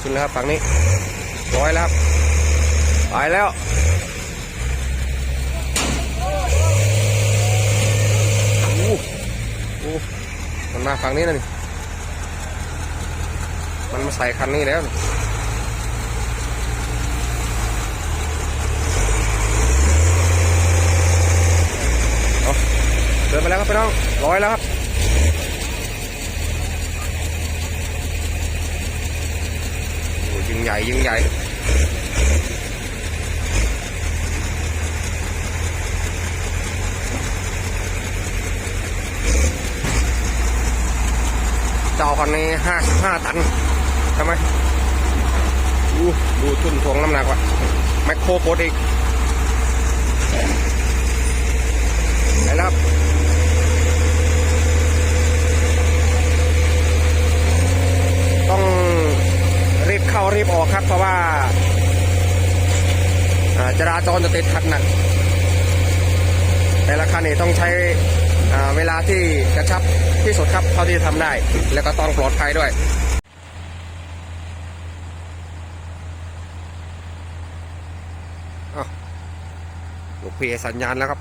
ขึ้นแล้วครับฝั่งนี้ร้อยแล้วครับไปแล้วอู้หูมันมาฝั่งนี้นะนี่มันมาใส่คันนี้แล้วเอาเดินไปแล้วครับพี่น้องร้อยแล้วครับ โอ้ยิ่ง ใหญ่ยิ่งใหญ่จ้าคันนี้ห้าสิบห้าตันใช่ไหมอู้ดูทุ่นทวงน้ำหนักว่ะแมคโครโคตรอีกไปแล้วครับต้อง รีบ เข้ารีบออกครับ เพราะว่าจราจรจะติดขัดหนัก แต่ละคันนี่ต้องใช้เวลาที่กระชับที่สุดครับเท่าที่จะทำได้ แล้วก็ต้องปลอดภัยด้วยอ้ลูกพีสัญญาณแล้วครับ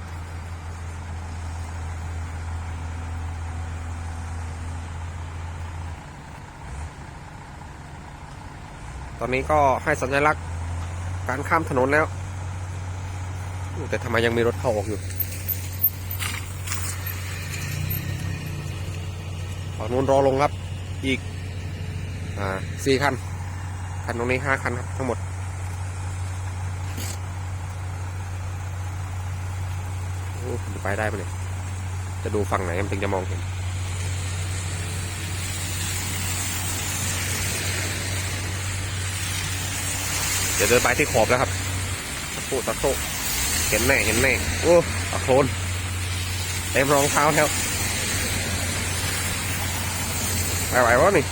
อนนี้ก็ให้สัญลักษณ์การข้ามถนนแล้วแต่ทำไมยังมีรถเข้าออกอยู่ฝั่งนู้นรอลงครับ อีก อ่าสี่คัน คันตรงนี้ห้าคันครับ ทั้งหมดโอ้จะไปได้ปะเนี่ย จะดูฝั่งไหนมันถึงจะมองเห็น เดี๋ยวเดินไปที่ขอบแล้วครับตะโตะโคเห็นแน่เห็นแน่โอ้ตะโคลนเต็มรองเท้าแล้วไปไหววะนี่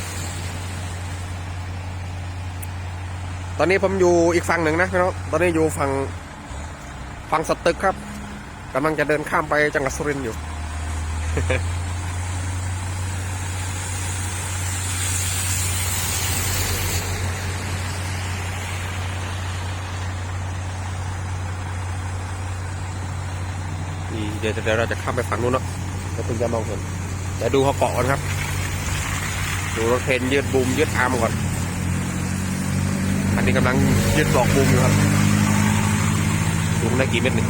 ตอนนี้ผมอยู่อีกฝั่งหนึ่งนะพี่น้องตอนนี้อยู่ฝั่งฝั่งสตึกครับกำลังจะเดินข้ามไปจังหวัดสุรินทร์อยู่ เดี๋ยวเดี๋ยวเราจะข้ามไปฝั่งนู้นเนาะแล้วถึงจะมองเห็นแต่ดูเขาเกาะก่อนครับ ดูรถเพนยืดบูมยืดอาร์มก่อน อันนี้กำลังยืดบอกบูมอยู่ครับบูมได้กี่เมตรหนี่ง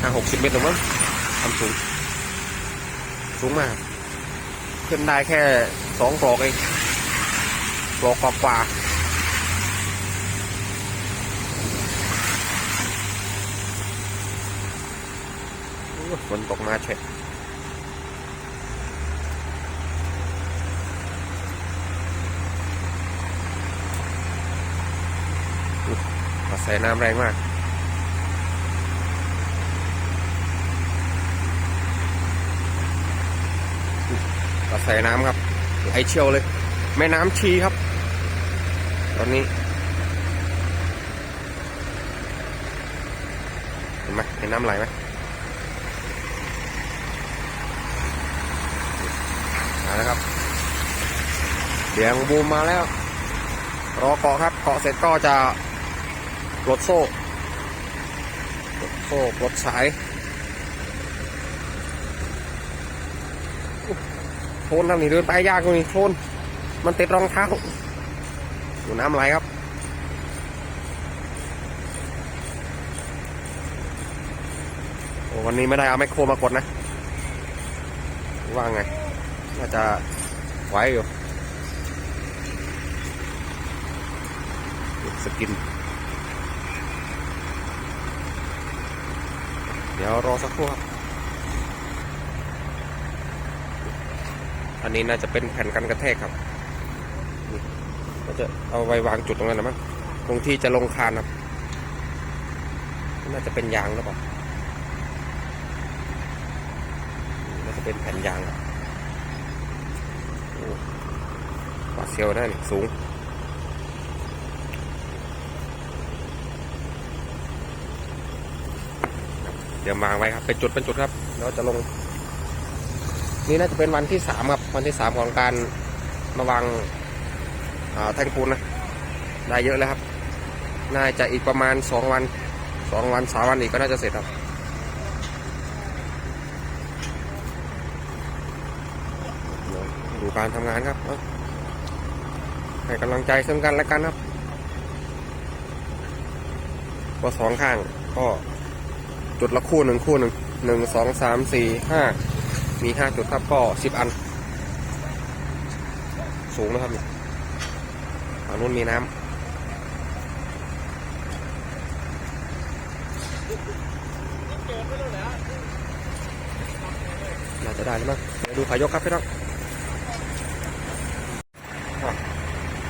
ห้าหกสิบเมตรหรือมั้งความสูง สูงมาก ขึ้นได้แค่สองปลอกเองปลอกกว่าๆ ฝนตกมาเฉยอุ๊ยกระแสน้ำแรงมากอุ๊ยกระแสน้ำครับไหลเชี่ยวเลย แม่น้ำชีครับ ตอนนี้เห็นไหมเห็นน้ำไหลไหม มาแล้วครับเดียงบูมมาแล้ว รอเกาะครับเกาะเสร็จก็จะปลดโซ่ปลดโซ่ปลดสายอุ๊ยโคลนทำนี่เดินไปยากเลยนี่โคนมันติดรองเท้าดูน้ำไหลครับวันนี้ไม่ได้เอาแมคโครมากดนะ ว่างไง น่าจะไหวอยู่สกิน เดี๋ยวรอสักครู่ครับอันนี้น่าจะเป็นแผ่นกันกระแทกครับก็จะเอาไว้วางจุดตรงนั้นนะมั้งตรงที่จะลงคานครับ น่าจะเป็นยางหรือเปล่า น่าจะเป็นแผ่นยางครับ ปลา เซลได้สูง เดี๋ยวมาไว้ครับเป็นจุดเป็นจุดครับแล้วจะลง นี่น่าจะเป็นวันที่สามครับวันที่สามของการมาวางแท่งปูนนะได้เยอะแล้วครับ น่าจะอีกประมาณสองวันสองวันสามวันอีกก็น่าจะเสร็จครับดูการทำงานครับ ให้กำลังใจซึ่งกันและกันครับก็สองข้างก็จุดละคู่หนึ่งคู่หนึ่งหนึ่งสองสามสี่ห้ามีห้าจุดครับก็สิบอัน สูงนะครับนี่ฝั่งนู้นมีน้ำน่าจะได้แล้วมั้งเดี๋ยวดูขายกครับพี่น้องอะ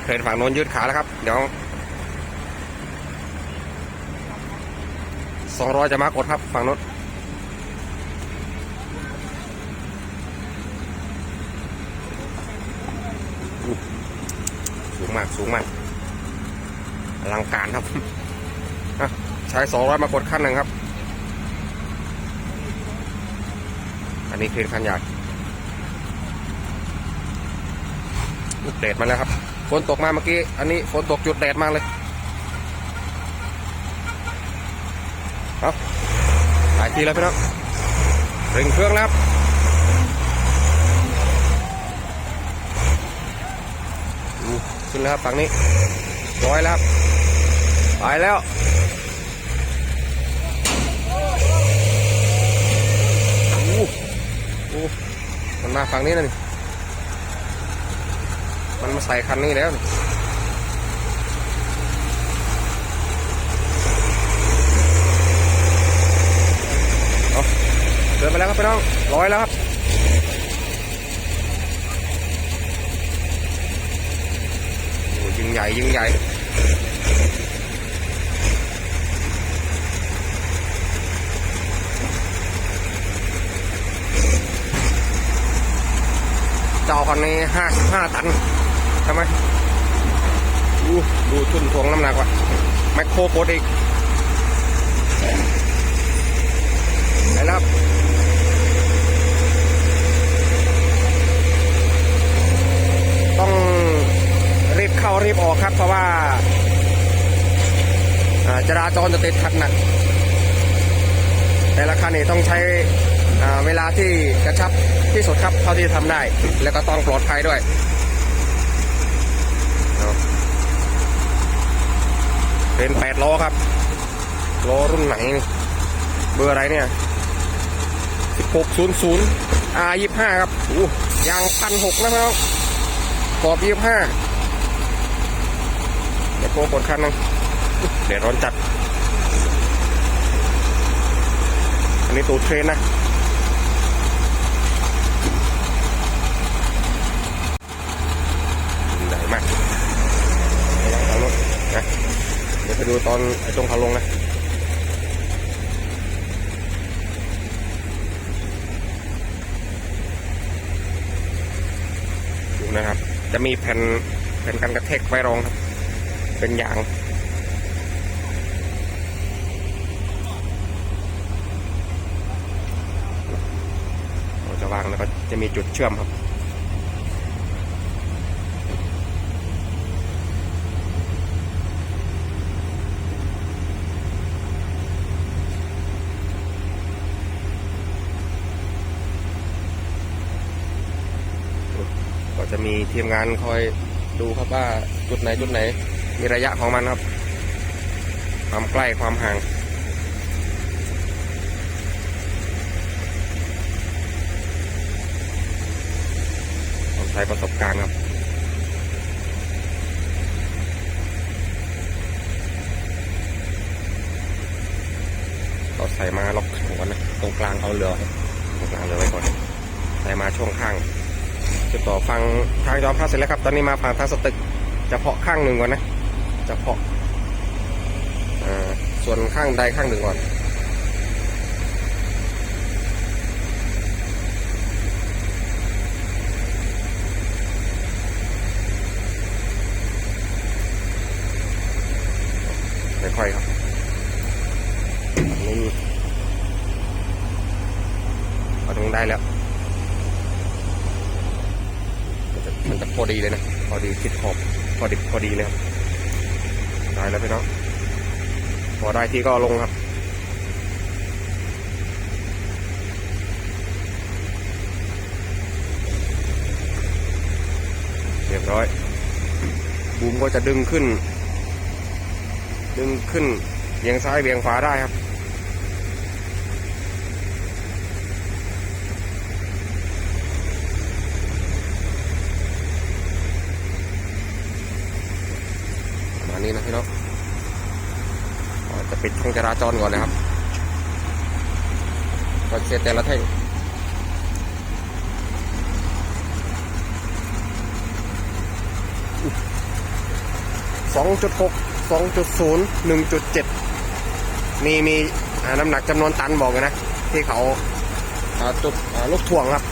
เคร นฝั่งโน้นยืดขาแล้วครับ เดี๋ยวสองร้อยจะมากดครับ ฝั่งโน้นสูงมากสูงมากอลังการครับใช้สองร้อยมากดขั้นหนึ่งครับ อันนี้เครนคันใหญ่อุ๊ยแดดมาแล้วครับ ฝนตกมาเมื่อกี้ อันนี้ฝนตกจุดแดดมากเลย เอาหลายทีแล้วพี่น้องเร่งเครื่องแล้วครับดูขึ้นแล้วครับฝั่งนี้ร้อยแล้วครับไปแล้วอู้อู้มันมาฝั่งนี้นะนี่ มันมาใส่คันนี้แล้วเดินไปแล้วครับพี่น้องร้อยแล้วครับโอ้ยิงใหญ่ยิงใหญ่จ้าคันนี้ห้าห้าตัน ใช่ไมดูดูทุนทวงน้ำหนักว่ะแมคโครโปรอีกไปแล้วครับต้องรีบเข้ารีบออกครับ เพราะว่าจราจรจะติดขัดหนัก แต่ละคันนี่ต้องใช้เวลาที่กระชับที่สุดครับเท่าที่จะทำได้ แล้วก็ต้องปลอดภัยด้วย เอาเป็นแปดล้อครับล้อรุ่นไหน เบอร์อะไรเนี่ยสิบหกศูนย์ศูนย์อายี่ห้าครับโอ้ยางพันหกนะครับกรอบยี่ห้าเดี๋ยวโกกดคันนึงเดี๋ยวร้อนจัด อันนี้ตูดเทรนนะใหญ่มากไปลองทางรถ นะเดี๋ยวไปดูตอนไอ้ตรงเขาลงนะดูนะครับ จะมีแผ่นแผ่นกันกระแทกไว้รองครับ เป็นยางเราจะวางแล้วก็จะมีจุดเชื่อมครับ จะมีทีมงานคอยดูครับว่าจุดไหนจุดไหน มีระยะของมันครับ ความใกล้ความห่างต้องใช้ประสบการณ์ครับเราใส่มาล็อกก่อนนะตรงกลางเอาเหลือตรงกลางเหลือไว้ก่อน ใส่มาช่วงข้าง จะต่อฟังทางย้อมพระเสร็จแล้วครับ ตอนนี้มาฟังทางสตึกจะเพาะข้างหนึ่งก่อนนะ จะเพาะอ่าส่วนข้างใดข้างหนึ่งก่อน ค่อยๆครับนี่เอาตรงได้แล้ว มันจะมันจะโค้ อดีเลยนะ พอดีติดขอบ พอดิบพอดีเลยครับ ได้แล้วพี่น้อง พอได้ ที่ก็ลงครับ เรียบร้อย บูมก็จะดึงขึ้น ดึงขึ้นเวียงซ้ายเวียงขวาได้ครับนี้นะพี่น้อง จะปิดช่องจราจรก่อนเลยครับก็เช็ดแต่ละแท่งสองจุดหกสองจุดศูนย์หนึ่งจุดเจ็ดมีมีน้ำหนักจำนวนตันบอกนะที่เขาจุดลูกถ่วงครับ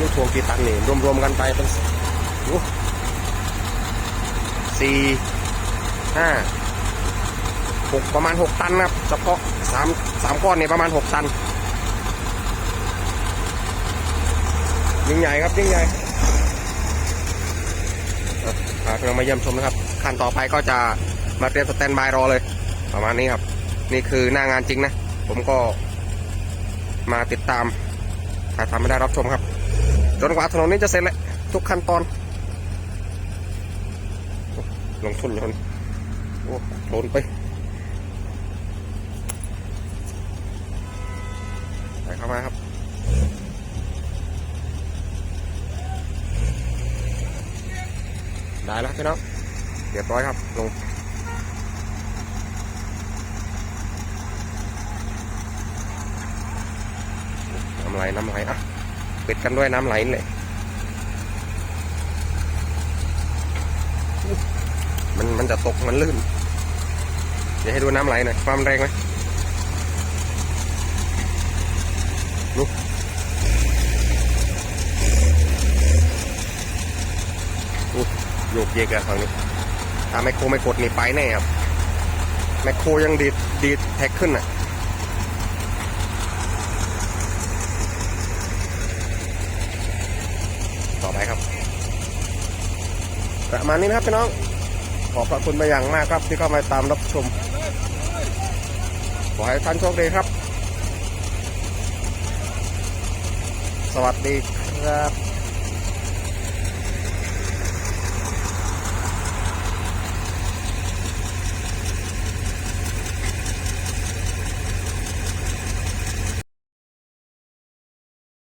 ลูกถ่วงกี่ตันนี่รวมๆกันไปเป็นสี่ห้า หกประมาณหกตันนะครับเฉพาะสามสามก้อนเนี่ยประมาณหกตันยิ่งใหญ่ครับยิ่งใหญ่พาพี่องมาเยี่ยมชมนะครับขั้นต่อไปก็จะมาเตรียมสแตนบายรอเลย ประมาณนี้ครับ นี่คือหน้างานจริงนะ ผมก็มาติดตามถ่ายทำไม่ได้รับชมครับ จนกว่าถนนนี้จะเสร็จแล้วทุกขั้นตอน ลงทุนเลยคนโอ้โดนไปเข้ามาครับ ได้แล้วพี่น้องเรียบร้อยครับลงน้ำไหลน้ำไหลอะปิดกันด้วยน้ำไหลเลยมันมันจะตกมันลื่นเดี๋ยวให้ดูน้ำไหลหน่อยความแรงไหมลุกอุ๊ยโยก เยกอะฝั่งนี้ถ้าแมคโครไม่กดนี่ไปแน่ครับแมคโครยังดีดดีดแท็กขึ้นอะต่อไปครับ ประมาณนี้นะครับพี่น้อง ขอบพระคุณไปอย่างมากครับที่เข้ามาตามรับชม ขอให้ท่านโชคดีครับ สวัสดีครับ